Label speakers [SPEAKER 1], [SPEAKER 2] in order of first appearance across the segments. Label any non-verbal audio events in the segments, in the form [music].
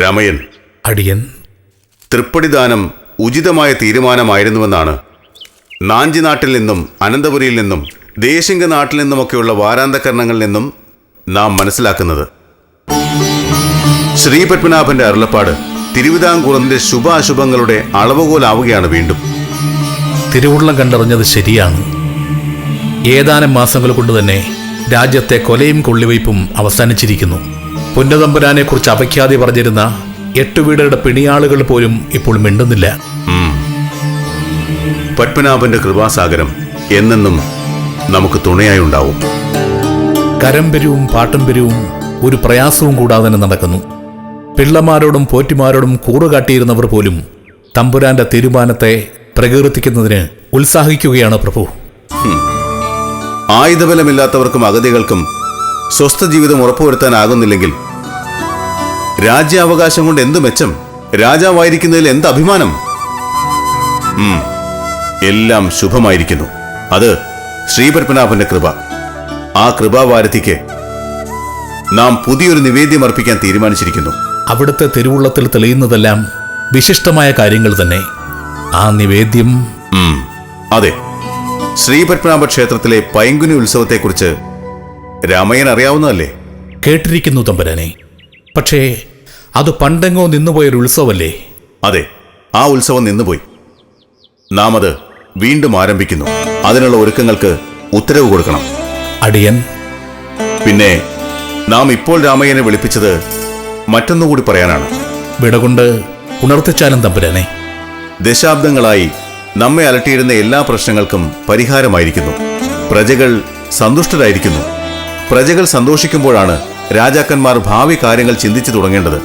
[SPEAKER 1] രാമയൻ
[SPEAKER 2] അടിയൻ.
[SPEAKER 1] തൃപ്പടിദാനം ഉചിതമായ തീരുമാനമായിരുന്നുവെന്നാണ്. നാഞ്ചി നാട്ടിൽ നിന്നും അനന്തപുരിയിൽ നിന്നും ദേശിംഗ നാട്ടിൽ നിന്നുമൊക്കെയുള്ള വാരാന്തകരണങ്ങളിൽ നിന്നും നാം മനസ്സിലാക്കുന്നത്. ശ്രീപത്മനാഭന്റെ അരുളപ്പാട് തിരുവിതാംകൂറിന്റെ ശുഭ അശുഭങ്ങളുടെ അളവുകോലാവുകയാണ് വീണ്ടും.
[SPEAKER 2] തിരുവുള്ളം കണ്ടറിഞ്ഞത് ശരിയാണ്. ഏതാനും മാസങ്ങൾ കൊണ്ട് തന്നെ രാജ്യത്തെ കൊലയും കൊള്ളിവയ്പും അവസാനിച്ചിരിക്കുന്നു. പുന്നതമ്പുരാനെക്കുറിച്ച് അപഖ്യാതി പറഞ്ഞിരുന്ന എട്ട് വീടുകളുടെ പിണിയാളുകൾ പോലും ഇപ്പോൾ മിണ്ടുന്നില്ല.
[SPEAKER 1] പത്മനാഭന്റെ കൃപാസാഗരം എന്നെന്നും നമുക്ക് തുണയായി ഉണ്ടാവും.
[SPEAKER 2] കരമ്പരവും പാട്ടമ്പരവും ഒരു പ്രയാസവും കൂടാതെ തന്നെ നടക്കുന്നു. പിള്ളമാരോടും പോറ്റിമാരോടും കൂറുകാട്ടിയിരുന്നവർ പോലും തമ്പുരാന്റെ തീരുമാനത്തെ പ്രകീർത്തിക്കുന്നതിന് ഉത്സാഹിക്കുകയാണ് പ്രഭു.
[SPEAKER 1] ആയുധബലമില്ലാത്തവർക്കും അഗതികൾക്കും സ്വസ്ഥ ജീവിതം ഉറപ്പുവരുത്താനാകുന്നില്ലെങ്കിൽ രാജ്യാവകാശം കൊണ്ട് എന്ത് മെച്ചം? രാജാവായിരിക്കുന്നതിൽ എന്ത് അഭിമാനം? എല്ലാം ശുഭമായിരിക്കുന്നു. അത് ശ്രീപത്മനാഭന്റെ കൃപ. ആ കൃപാവാരത്തിക്ക് നാം പുതിയൊരു നിവേദ്യം അർപ്പിക്കാൻ തീരുമാനിച്ചിരിക്കുന്നു.
[SPEAKER 2] അവിടുത്തെ തിരുവുള്ളത്തിൽ തെളിയുന്നതെല്ലാം വിശിഷ്ടമായ കാര്യങ്ങൾ തന്നെ. ആ നിവേദ്യം
[SPEAKER 1] അതെ. ശ്രീപത്മനാഭ ക്ഷേത്രത്തിലെ പൈങ്കുനി ഉത്സവത്തെക്കുറിച്ച് രാമയ്യൻ അറിയാവുന്നതല്ലേ?
[SPEAKER 2] കേട്ടിരിക്കുന്നു തമ്പുരാനെ. പക്ഷേ അത് പണ്ടെങ്ങോ നിന്നുപോയൊരു ഉത്സവമല്ലേ?
[SPEAKER 1] അതെ ആ ഉത്സവം നിന്നുപോയി. നാം അത് വീണ്ടും ആരംഭിക്കുന്നു. അതിനുള്ള ഒരുക്കങ്ങൾക്ക് ഉത്തരവ് കൊടുക്കണം.
[SPEAKER 2] അടിയൻ.
[SPEAKER 1] പിന്നെ നാം ഇപ്പോൾ രാമയ്യനെ വിളിപ്പിച്ചത് മറ്റൊന്നുകൂടി പറയാനാണ്.
[SPEAKER 2] വിടകൊണ്ട് ഉണർത്തിച്ചാലും തമ്പുരാനെ.
[SPEAKER 1] ദശാബ്ദങ്ങളായി നമ്മെ അലട്ടിയിരുന്ന എല്ലാ പ്രശ്നങ്ങൾക്കും പരിഹാരമായിരിക്കുന്നു. പ്രജകൾ സന്തുഷ്ടരായിരിക്കുന്നു. പ്രജകൾ സന്തോഷിക്കുമ്പോഴാണ് രാജാക്കന്മാർ ഭാവി കാര്യങ്ങൾ ചിന്തിച്ചു തുടങ്ങേണ്ടത്.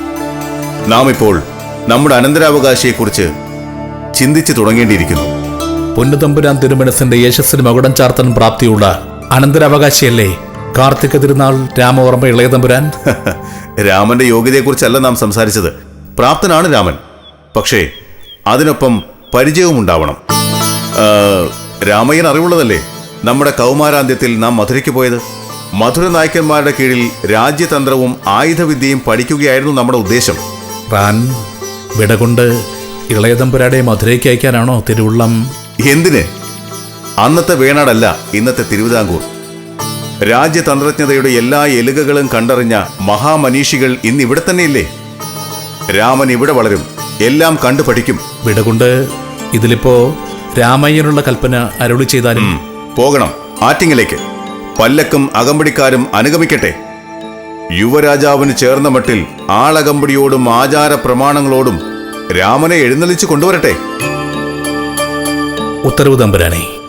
[SPEAKER 1] നാം ഇപ്പോൾ നമ്മുടെ അനന്തരാവകാശിയെക്കുറിച്ച് ചിന്തിച്ചു തുടങ്ങേണ്ടിയിരിക്കുന്നു.
[SPEAKER 2] പൊന്നുതമ്പുരാൻ തിരുമനസിന്റെ യശസ്സിന് മകുടം ചാർത്താൻ പ്രാപ്തിയുള്ള അനന്തരാവകാശിയല്ലേ? കാർത്തിക തിരുനാൾ രാമവർമ്മ ഇളയ തമ്പുരാൻ?
[SPEAKER 1] രാമന്റെ യോഗ്യതയെക്കുറിച്ചല്ല നാം സംസാരിച്ചത്. പ്രാപ്തനാണ് രാമൻ. പക്ഷേ അതിനൊപ്പം പരിചയവും ഉണ്ടാവണം. രാമയ്യൻ അറിവുള്ളതല്ലേ? നമ്മുടെ കൗമാരാന്ത്യത്തിൽ നാം മധുരയ്ക്ക് പോയത്? മധുര നായക്കന്മാരുടെ കീഴിൽ രാജ്യതന്ത്രവും ആയുധവിദ്യയും പഠിക്കുകയായിരുന്നു നമ്മുടെ ഉദ്ദേശം.
[SPEAKER 2] റാൻ വിടകൊണ്ട് ഇളയതമ്പുരാടെ മധുരയ്ക്ക് അയക്കാനാണോ തിരുവുള്ളം?
[SPEAKER 1] എന്തിന്? അന്നത്തെ വേണാടല്ല ഇന്നത്തെ തിരുവിതാംകൂർ. രാജ്യതന്ത്രജ്ഞതയുടെ എല്ലാ എലുകകളും കണ്ടറിഞ്ഞ മഹാമനീഷികൾ ഇന്ന് ഇവിടെ തന്നെയില്ലേ? രാമൻ ഇവിടെ വളരും എല്ലാം കണ്ടു പഠിക്കും.
[SPEAKER 2] വിടകൊണ്ട് ഇതിലിപ്പോ രാമയ്യനുള്ള കൽപ്പന അരുളി ചെയ്താലും?
[SPEAKER 1] പോകണം ആറ്റിങ്ങിലേക്ക് പല്ലക്കും അകമ്പടിക്കാരും അനുഗമിക്കട്ടെ. യുവരാജാവിന് ചേർന്ന മട്ടിൽ ആളകമ്പടിയോടും ആചാര പ്രമാണങ്ങളോടും രാമനെ എഴുന്നള്ളിച്ചു കൊണ്ടുവരട്ടെ.
[SPEAKER 2] ഉത്തരവ് തമ്പുരാനെ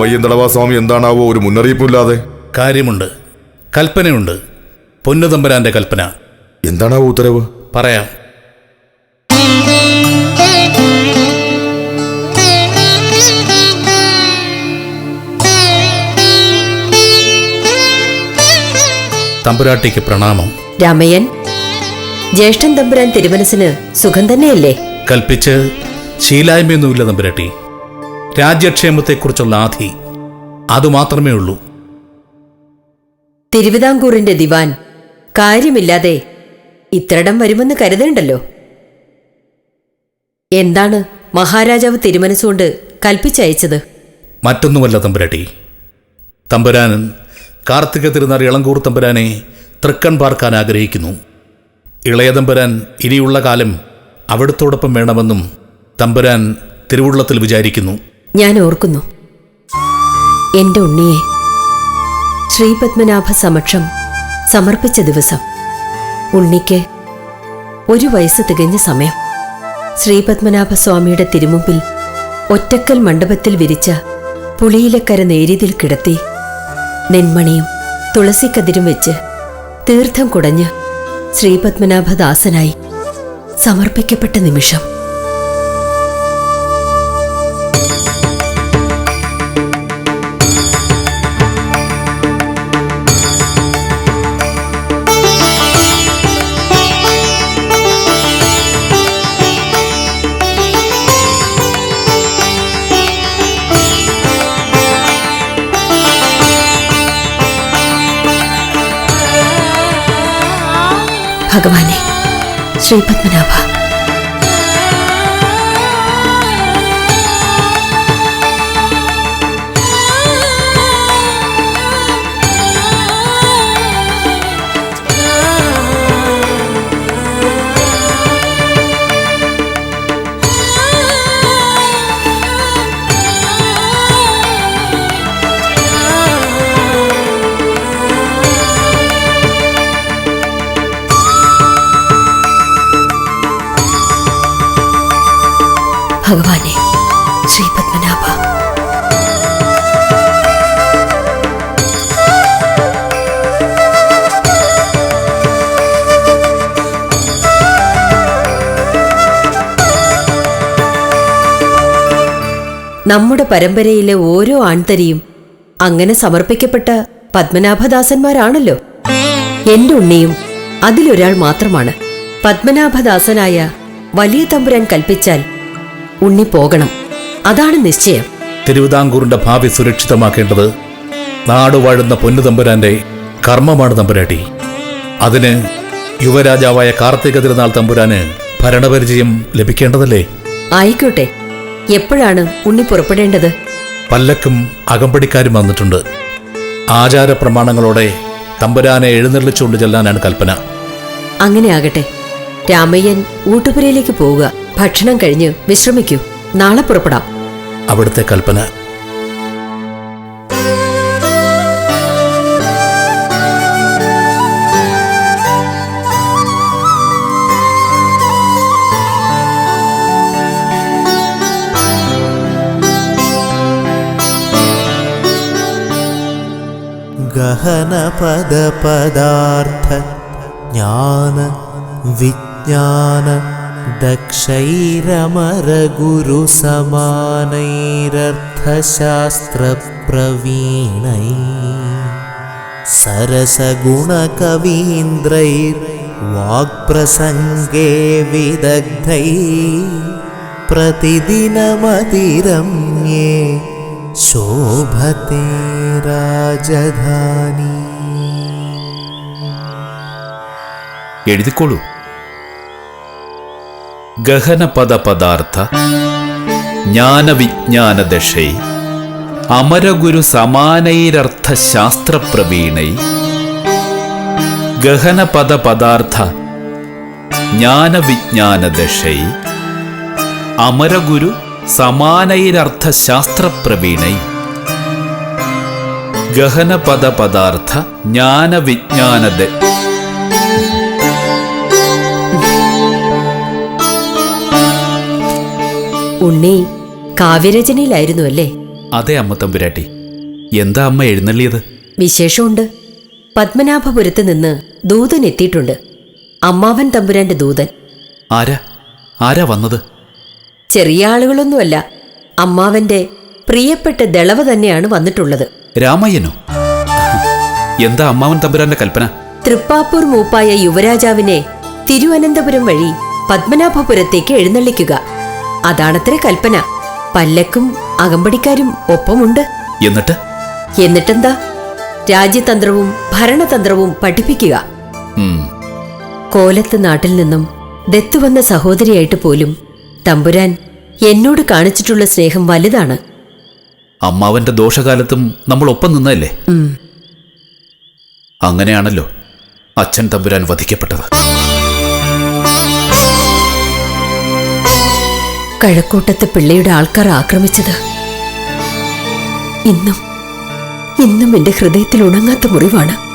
[SPEAKER 3] രാമയ്യൻ സ്വാമി എന്താണാവോ ഒരു മുന്നറിയിപ്പില്ലാതെ
[SPEAKER 2] കാര്യമുണ്ട്. കൽപ്പനയുണ്ട്. പൊന്നുതമ്പുരാന്റെ കൽപ്പന.
[SPEAKER 3] എന്താണാവോ ഉത്തരവ്?
[SPEAKER 2] പറയാം. തമ്പുരാട്ടിക്ക് പ്രണാമം.
[SPEAKER 4] രാമയ്യൻ ജ്യേഷ്ഠൻ തമ്പുരാൻ തിരുമനസിന് സുഖം തന്നെയല്ലേ?
[SPEAKER 2] കൽപ്പിച്ച് ശീലായ്മയൊന്നുമില്ല തമ്പുരാട്ടി. രാജ്യക്ഷേമത്തെക്കുറിച്ചുള്ള ആധി അതുമാത്രമേ ഉള്ളൂ
[SPEAKER 4] തിരുവിതാംകൂറിന്റെ ദിവാൻ കാര്യമില്ലാതെ ഇത്രടം വരുമെന്ന് കരുതേണ്ടല്ലോ എന്താണ് മഹാരാജാവ് തിരുമനസുകൊണ്ട് കൽപ്പിച്ചയച്ചത്?
[SPEAKER 2] മറ്റൊന്നുമല്ല തമ്പുരാട്ടി. തമ്പുരാൻ കാർത്തിക തിരുനാൾ ഇളങ്കൂർ തമ്പുരാനെ തൃക്കൺ പാർക്കാൻ ആഗ്രഹിക്കുന്നു. ഇളയ തമ്പുരാൻ ഇനിയുള്ള കാലം അവിടുത്തോടൊപ്പം വേണമെന്നും തമ്പുരാൻ തിരുവുള്ളത്തിൽ വിചാരിക്കുന്നു.
[SPEAKER 4] ഞാൻ ഓർക്കുന്നു. എന്റെ ഉണ്ണിയെ ശ്രീപത്മനാഭ സമക്ഷം സമർപ്പിച്ച ദിവസം. ഉണ്ണിക്ക് ഒരു വയസ്സ് തികഞ്ഞ സമയം. ശ്രീപത്മനാഭ സ്വാമിയുടെ തിരുമുമ്പിൽ ഒറ്റക്കൽ മണ്ഡപത്തിൽ വിരിച്ച പുളിയിലക്കര നേരിതിൽ കിടത്തി നെന്മണിയും തുളസിക്കതിരും വെച്ച് തീർത്ഥം കുടഞ്ഞ് ശ്രീപത്മനാഭദാസനായി സമർപ്പിക്കപ്പെട്ട നിമിഷം. ഭഗവാനെ ശ്രീപത്മനാഭ ഭഗവാനെ ശ്രീപത്മനാഭ നമ്മുടെ പരമ്പരയിലെ ഓരോ ആൺതരിയും അങ്ങനെ സമർപ്പിക്കപ്പെട്ട പത്മനാഭദാസന്മാരാണല്ലോ. എന്റെ ഉണ്ണിയും അതിലൊരാൾ മാത്രമാണ്. പത്മനാഭദാസനായ വലിയ തമ്പുരാൻ കൽപ്പിച്ചാൽ ഉണ്ണി പോകണം അതാണ് നിശ്ചയം.
[SPEAKER 2] തിരുവിതാംകൂറിന്റെ ഭാവി സുരക്ഷിതമാക്കേണ്ടത് നാടുവാഴുന്ന പൊന്നുതമ്പുരാന്റെ കർമ്മമാണ് തമ്പുരാട്ടി. അതിന് യുവരാജാവായ കാർത്തിക തിരുനാൾ തമ്പുരാന് ഭരണപരിചയം ലഭിക്കേണ്ടതല്ലേ?
[SPEAKER 4] ആയിക്കോട്ടെ. എപ്പോഴാണ് ഉണ്ണി പുറപ്പെടേണ്ടത്?
[SPEAKER 2] പല്ലക്കും അകമ്പടിക്കാരും വന്നിട്ടുണ്ട്. ആചാര പ്രമാണങ്ങളോടെ തമ്പുരാനെ എഴുന്നള്ളിച്ചുകൊണ്ട് ചെല്ലാനാണ് കൽപ്പന.
[SPEAKER 4] അങ്ങനെ ആകട്ടെ. രാമയ്യൻ ഊട്ടുപുരയിലേക്ക് പോവുക. ഭക്ഷണം കഴിഞ്ഞ് വിശ്രമിക്കൂ നാളെ പുറപ്പെടാം
[SPEAKER 2] അവിടുത്തെ കൽപ്പന
[SPEAKER 5] गहनपदपदार्थ ज्ञान विज्ञान दक्षैरमरगुरुसमानैरर्थशास्त्रप्रवीणै सरसगुणकवीन्द्रैर्वाक्प्रसङ्गे विदग्धै प्रतिदिनमतिरम्ये शोभते राजधानी
[SPEAKER 6] എഴുതിക്കോളൂ ഗഹനപദ പദാർത്ഥ ജ്ഞാനവിജ്ഞാനദശൈ അമരഗുരു സമാനൈരർത്ഥശാസ്ത്രപ്രവീണൈ ഗഹനപദ പദാർത്ഥ ജ്ഞാനവിജ്ഞാനദശൈ അമരഗുരു സമാനൈരർത്ഥശാസ്ത്രപ്രവീണൈ ഗഹനപദ പദാർത്ഥ ജ്ഞാനവിജ്ഞാനദ
[SPEAKER 4] ഉണ്ണി കാവ്യരചനയിലായിരുന്നു അല്ലേ?
[SPEAKER 6] അതെ അമ്മ തമ്പുരാട്ടി. എന്താ അമ്മ എഴുന്നള്ളിയത്?
[SPEAKER 4] വിശേഷമുണ്ട്. പത്മനാഭപുരത്ത് നിന്ന് ദൂതൻ എത്തിയിട്ടുണ്ട്. അമ്മാവൻ തമ്പുരാന്റെ ദൂതൻ.
[SPEAKER 6] ആരാ? ആരാ വന്നത്?
[SPEAKER 4] ചെറിയ ആളുകളൊന്നുമല്ല. അമ്മാവന്റെ പ്രിയപ്പെട്ട ദളവ തന്നെയാണ് വന്നിട്ടുള്ളത്.
[SPEAKER 6] രാമയ്യനോ? എന്താ അമ്മാവൻ തമ്പുരാന്റെ കൽപ്പന?
[SPEAKER 4] തൃപ്പാപ്പൂർ മൂപ്പായ യുവരാജാവിനെ തിരുവനന്തപുരം വഴി പത്മനാഭപുരത്തേക്ക് എഴുന്നള്ളിക്കുക. അതാണത്രേ കൽപ്പന. പല്ലക്കും അകമ്പടിക്കാരും ഒപ്പമുണ്ട്.
[SPEAKER 6] എന്നിട്ട്?
[SPEAKER 4] എന്നിട്ടെന്താ? രാജ്യതന്ത്രവും ഭരണതന്ത്രവും പഠിപ്പിക്കുക. കോലത്ത് നാട്ടിൽ നിന്നും ദത്തുവന്ന സഹോദരിയായിട്ട് പോലും തമ്പുരാൻ എന്നോട് കാണിച്ചിട്ടുള്ള സ്നേഹം വലുതാണ്.
[SPEAKER 6] അമ്മാവന്റെ ദോഷകാലത്തും നമ്മൾ ഒപ്പം നിന്നല്ലേ അങ്ങനെയാണല്ലോ അച്ഛൻ തമ്പുരാൻ വധിക്കപ്പെട്ടത്.
[SPEAKER 4] കഴക്കൂട്ടത്തെ പിള്ളയുടെ ആൾക്കാർ ആക്രമിച്ചത്. ഇന്നും ഇന്നും എന്റെ ഹൃദയത്തിൽ ഉണങ്ങാത്ത മുറിവാണ്.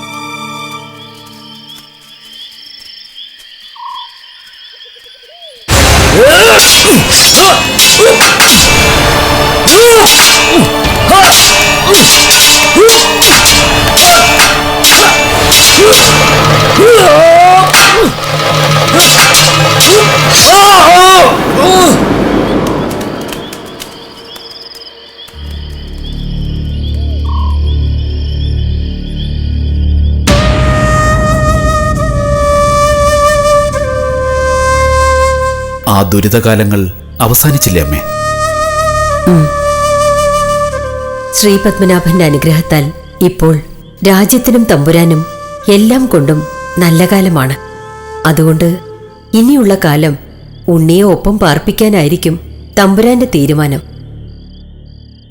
[SPEAKER 6] ആ ദുരിതകാലങ്ങൾ അവസാനിച്ചില്ലേ അമ്മേ?
[SPEAKER 4] ശ്രീ പത്മനാഭന്റെ അനുഗ്രഹത്താൽ ഇപ്പോൾ രാജ്യത്തിനും തമ്പുരാനും എല്ലാം കൊണ്ടും നല്ല കാലമാണ്. അതുകൊണ്ട് ഇനിയുള്ള കാലം ഉണ്ണിയെ ഒപ്പം പാർപ്പിക്കാനായിരിക്കും തമ്പുരാന്റെ തീരുമാനം.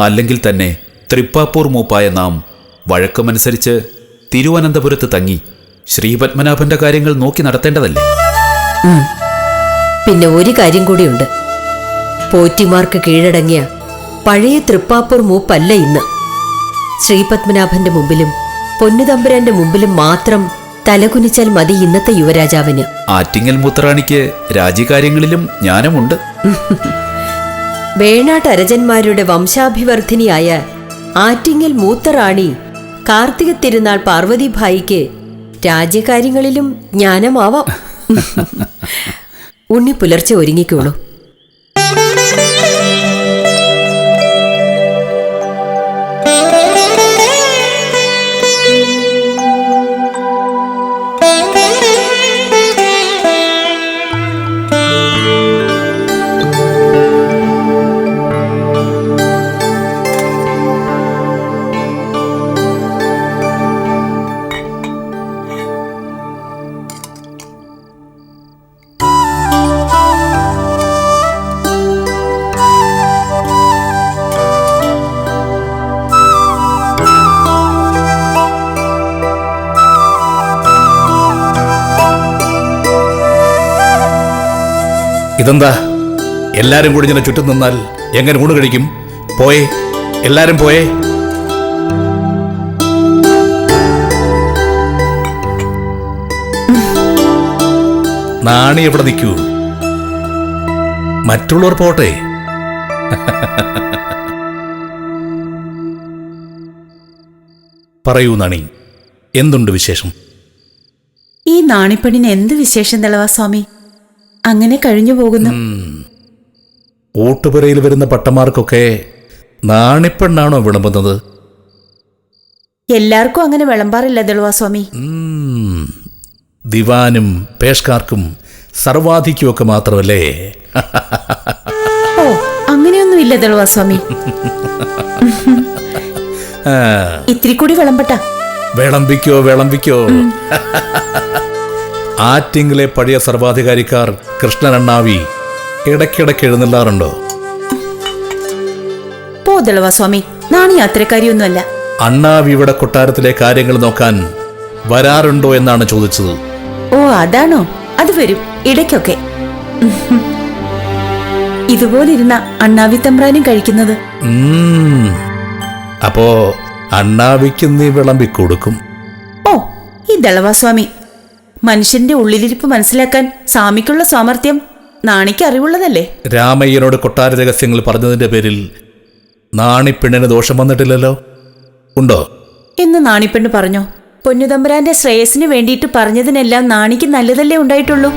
[SPEAKER 6] അല്ലെങ്കിൽ തന്നെ തൃപ്പാപ്പൂർ മൂപ്പായ നാം വഴക്കമനുസരിച്ച് തിരുവനന്തപുരത്ത് തങ്ങി ശ്രീപത്മനാഭന്റെ കാര്യങ്ങൾ നോക്കി നടത്തേണ്ടതല്ലേ?
[SPEAKER 4] പിന്നെ ഒരു കാര്യം കൂടിയുണ്ട്. പോറ്റിമാർക്ക് കീഴടങ്ങിയ പഴയ തൃപ്പാപ്പൂർ മൂപ്പല്ല ഇന്ന്. ശ്രീപത്മനാഭന്റെ മുമ്പിലും പൊന്നുതമ്പുരാന്റെ മുമ്പിലും മാത്രം തലകുനിച്ചാൽ മതി ഇന്നത്തെ യുവരാജാവിന്.
[SPEAKER 6] ആറ്റിങ്ങൽ മുത്തറാണിക്ക് രാജ്യകാര്യങ്ങളിലും ജ്ഞാനമുണ്ട്. [laughs]
[SPEAKER 4] വേണാട്ട് അരജന്മാരുടെ വംശാഭിവർദ്ധിനിയായ ആറ്റിങ്ങൽ മൂത്തറാണി കാർത്തിക തിരുനാൾ പാർവതിഭായിക്ക് രാജ്യകാര്യങ്ങളിലും ജ്ഞാനമാവാം. [laughs] ഉണ്ണി പുലർച്ചെ ഒരുങ്ങിക്കോളൂ.
[SPEAKER 2] ഇതെന്താ? എല്ലാരും കൂടി ഇങ്ങനെ ചുറ്റും നിന്നാൽ എങ്ങനെ ഊണ് കഴിക്കും? പോയേ എല്ലാരും പോയേ. നാണി എവിടെ നിൽക്കൂ? മറ്റുള്ളവർ പോട്ടെ. പറയൂ നാണി എന്തുണ്ട് വിശേഷം?
[SPEAKER 7] ഈ നാണിപ്പെണ്ണിന് എന്ത് വിശേഷം തെളവാ സ്വാമി? അങ്ങനെ കഴിഞ്ഞു പോകുന്നു.
[SPEAKER 2] ഓട്ടുപുരയിൽ വരുന്ന പട്ടമാർക്കൊക്കെ നാണിപ്പെണ്ണാണോ വിളമ്പുന്നത്?
[SPEAKER 7] എല്ലാവർക്കും അങ്ങനെ വിളമ്പാറില്ല ദളവാ സ്വാമി.
[SPEAKER 2] ദിവാനും പേഷ്കാർക്കും സർവാധിക്കുമൊക്കെ മാത്രമല്ലേ?
[SPEAKER 7] ഓ അങ്ങനെയൊന്നുമില്ല ദളവാ സ്വാമി.
[SPEAKER 2] ആ,
[SPEAKER 7] ഇത്തിരി കൂടി വിളമ്പട്ട.
[SPEAKER 2] വിളമ്പിക്കോ വിളമ്പിക്കോ. ആറ്റിങ്ങിലെ പഴയ സർവാധികാരിക്കാർ കൃഷ്ണനണ്ണാവി ഇടയ്ക്കിടയ്ക്ക് എഴുന്നള്ളാറുണ്ടോ?
[SPEAKER 7] പോ ദളവാ സ്വാമി നാണി യാത്രക്കാരിയൊന്നുമല്ല.
[SPEAKER 2] ഇവിടെ കൊട്ടാരത്തിലെ കാര്യങ്ങൾ നോക്കാൻ വരാറുണ്ടോ എന്നാണ് ചോദിച്ചത്.
[SPEAKER 7] ഓ അതാണോ? അത് വരും ഇടയ്ക്കൊക്കെ. ഇതുപോലെ ഇരുന്ന അണ്ണാവി തമ്പ്രാനും കഴിക്കുന്നത്.
[SPEAKER 2] അപ്പോ അണ്ണാവിക്ക് നീ വിളമ്പി കൊടുക്കും.
[SPEAKER 7] ഓ ഈ ദളവാ സ്വാമി മനുഷ്യന്റെ ഉള്ളിലിരിപ്പ് മനസ്സിലാക്കാൻ സ്വാമിക്കുള്ള സാമർഥ്യം നാണിക്ക് അറിവുള്ളതല്ലേ?
[SPEAKER 2] രാമയ്യനോട് കൊട്ടാര രഹസ്യങ്ങൾ പറഞ്ഞതിന്റെ പേരിൽ നാണിപ്പെണ്ണിന് ദോഷം വന്നിട്ടില്ലല്ലോ? ഉണ്ടോ?
[SPEAKER 7] എന്ന് നാണിപ്പെണ്ണ് പറഞ്ഞു? പൊന്നുതമ്പുരാന്റെ ശ്രേയസിന് വേണ്ടിയിട്ട് പറഞ്ഞതിനെല്ലാം നാണിക്ക് നല്ലതല്ലേ ഉണ്ടായിട്ടുള്ളൂ?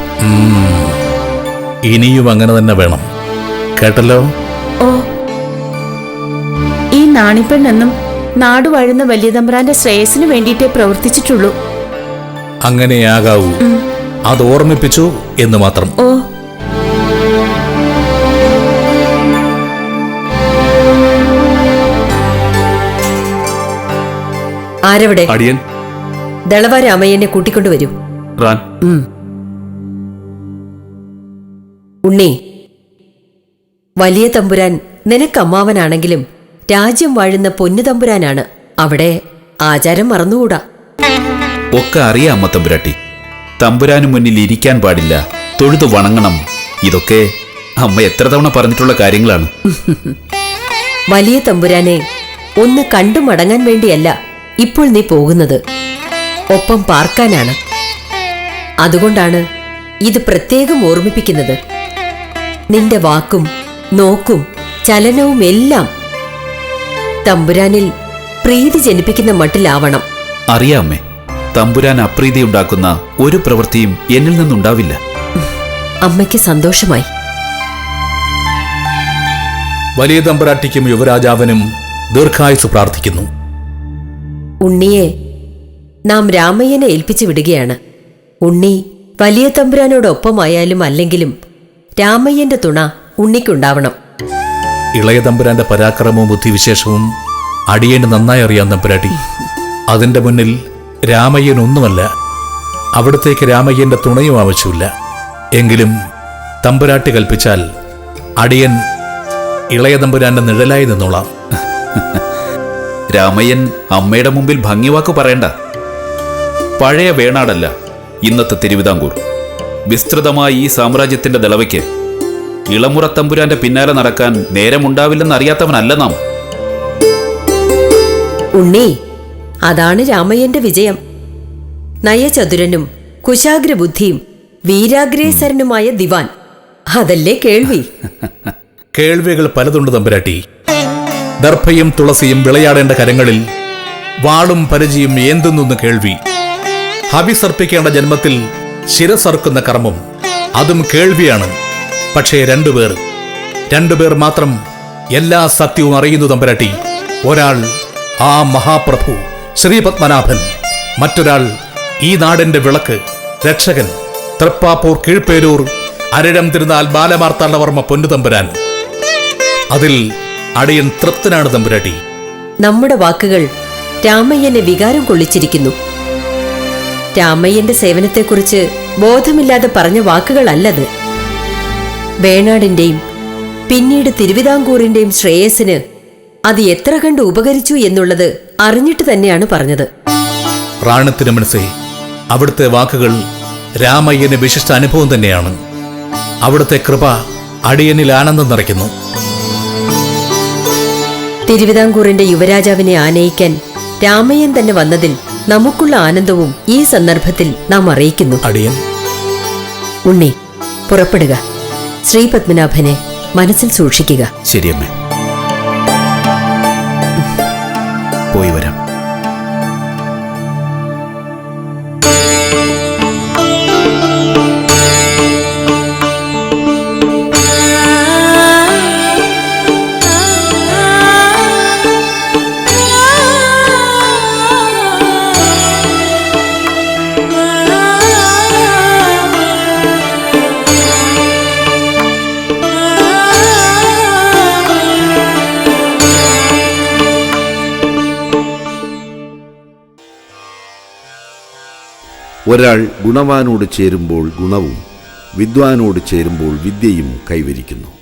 [SPEAKER 2] ഇനിയും അങ്ങനെ തന്നെ വേണം. കേട്ടല്ലോ?
[SPEAKER 7] ഓ. ഈ നാണിപ്പെണ്ണെന്നും നാടുവാഴുന്ന വലിയതമ്പുരാന്റെ ശ്രേയസിന് വേണ്ടിയിട്ടേ പ്രവർത്തിച്ചിട്ടുള്ളൂ.
[SPEAKER 2] അങ്ങനെയാകാവൂ. അത് ഓർമ്മിപ്പിച്ചു എന്ന് മാത്രം.
[SPEAKER 7] ഓ.
[SPEAKER 4] ആരവിടെ?
[SPEAKER 6] അടിയൻ.
[SPEAKER 4] ദളവ രാമയ്യനെ കൂട്ടിക്കൊണ്ടുവരൂ
[SPEAKER 6] റാൻ.
[SPEAKER 4] ഉണ്ണി വലിയ തമ്പുരാൻ നിനക്ക് അമ്മാവനാണെങ്കിലും രാജ്യം വാഴുന്ന പൊന്നു തമ്പുരാനാണ്. അവിടെ ആചാരം മറന്നുകൂടാ.
[SPEAKER 6] ഒക്കെ അറിയാം അമ്മ തമ്പുരാട്ടി തമ്പുരാനു മുന്നിൽ ഇരിക്കാൻ പാടില്ല. തൊഴുതു വണങ്ങണം. ഇതൊക്കെ അമ്മ എത്ര തവണ പറഞ്ഞിട്ടുള്ള കാര്യങ്ങളാണ്. [laughs]
[SPEAKER 4] വലിയ തമ്പുരാനെ ഒന്ന് കണ്ടു മടങ്ങാൻ വേണ്ടിയല്ല ഇപ്പോൾ നീ പോകുന്നത്. ഒപ്പം പാർക്കാനാണ്. അതുകൊണ്ടാണ് ഇത് പ്രത്യേകം ഓർമ്മിപ്പിക്കുന്നത്. നിന്റെ വാക്കും നോക്കും ചലനവും എല്ലാം തമ്പുരാനിൽ പ്രീതി ജനിപ്പിക്കുന്ന മട്ടിലാവണം.
[SPEAKER 6] അറിയാം അമ്മേ. തമ്പുരാൻ അപ്രീതി ഉണ്ടാക്കുന്ന ഒരു പ്രവൃത്തിയും എന്നിൽ നിന്നുണ്ടാവില്ല.
[SPEAKER 4] അമ്മയ്ക്ക് സന്തോഷമായി.
[SPEAKER 2] വലിയ തമ്പുരാട്ടിക്കും യുവരാജാവിനും ദീർഘായുസ് പ്രാർത്ഥിക്കുന്നു.
[SPEAKER 4] ഉണ്ണിയെ നാം രാമയ്യനെ ഏൽപ്പിച്ചു വിടുകയാണ്. ഉണ്ണി വലിയ തമ്പുരാനോടൊപ്പമായാലും അല്ലെങ്കിലും രാമയ്യന്റെ തുണ ഉണ്ണിക്കുണ്ടാവണം.
[SPEAKER 2] ഇളയ തമ്പുരാന്റെ പരാക്രമവും ബുദ്ധിവിശേഷവും അടിയേന് നന്നായി അറിയാം തമ്പുരാട്ടി. അതിന്റെ മുന്നിൽ രാമയ്യൻ ഒന്നുമല്ല അവിടത്തേക്ക് രാമയ്യന്റെ തുണയും ആവശ്യമില്ല. എങ്കിലും തമ്പുരാട്ടി കൽപ്പിച്ചാൽ അടിയൻ ഇളയ തമ്പുരാന്റെ നിഴലായി നിന്നോളാം. [laughs]
[SPEAKER 6] രാമയ്യൻ അമ്മയുടെ മുമ്പിൽ ഭംഗിവാക്ക് പറയണ്ട. പഴയ വേണാടല്ല ഇന്നത്തെ തിരുവിതാംകൂർ. വിസ്തൃതമായ ഈ സാമ്രാജ്യത്തിന്റെ ദളവയ്ക്ക് ഇളമുറ തമ്പുരാന്റെ പിന്നാലെ നടക്കാൻ നേരമുണ്ടാവില്ലെന്ന് അറിയാത്തവനല്ല നാം.
[SPEAKER 4] ഉണ്ണി അതാണ് രാമയ്യന്റെ വിജയം. നയചതുരനും കുശാഗ്രബുദ്ധിയും വീരാഗ്രേസരനുമായ ദിവാൻ. അതല്ലേ കേൾവി? [laughs]
[SPEAKER 2] കേൾവികൾ പലതുണ്ട് തമ്പുരാട്ടി. ദർഭയും തുളസിയും വിളയാടേണ്ട കരങ്ങളിൽ വാളും പരിചയും ഏന്തുന്നു കേൾവി. ഹവിസർപ്പിക്കേണ്ട ജന്മത്തിൽ ശിരസർക്കുന്ന കർമ്മം അതും കേൾവിയാണ്. പക്ഷേ രണ്ടുപേർ രണ്ടുപേർ മാത്രം എല്ലാ സത്യവും അറിയുന്നു തമ്പുരാട്ടി. ഒരാൾ ആ മഹാപ്രഭു. ശ്രീപത്മനാഭൻ മറ്റൊരാൾ ഈ നാടിന്റെ വിളക്ക് രക്ഷകൻ തൃപ്പാപ്പൂർ കീഴ്പേരൂർ അരഴം തിരുനാൾ ബാലമാർത്താണ്ഡവർമ്മ പൊന്നുതമ്പുരാൻ അതിൽ അടിയൻ തൃപ്തനാണ് തമ്പുരാട്ടി.
[SPEAKER 4] നമ്മുടെ വാക്കുകൾ രാമയ്യനെ വികാരം കൊള്ളിച്ചിരിക്കുന്നു. രാമയ്യന്റെ സേവനത്തെക്കുറിച്ച് ബോധമില്ലാതെ പറഞ്ഞ വാക്കുകളല്ലത്. വേണാടിന്റെയും പിന്നീട് തിരുവിതാംകൂറിന്റെയും ശ്രേയസിന് അത് എത്ര കണ്ട് ഉപകരിച്ചു എന്നുള്ളത് അറിഞ്ഞിട്ട് തന്നെയാണ് പറഞ്ഞത്.
[SPEAKER 2] റാണത്തിന് മനസ്സേ അവിടുത്തെ വാക്കുകൾ രാമയ്യന് വിശിഷ്ട അനുഭവം തന്നെയാണ്. അവിടുത്തെ കൃപ അടിയനിൽ ആനന്ദം നിറയ്ക്കുന്നു.
[SPEAKER 4] തിരുവിതാംകൂറിന്റെ യുവരാജാവിനെ ആനയിക്കാൻ രാമയ്യൻ തന്നെ വന്നതിൽ നമുക്കുള്ള ആനന്ദവും ഈ സന്ദർഭത്തിൽ നാം അറിയിക്കുന്നു.
[SPEAKER 2] അടിയൻ.
[SPEAKER 4] ഉണ്ണി പുറപ്പെടുക. ശ്രീപത്മനാഭനെ മനസ്സിൽ സൂക്ഷിക്കുക.
[SPEAKER 6] ശരിയമ്മേ. പോയി വരാം.
[SPEAKER 8] ഒരാൾ ഗുണവാനോട് ചേരുമ്പോൾ ഗുണവും വിദ്വാനോട് ചേരുമ്പോൾ വിദ്യയും കൈവരിക്കുന്നു.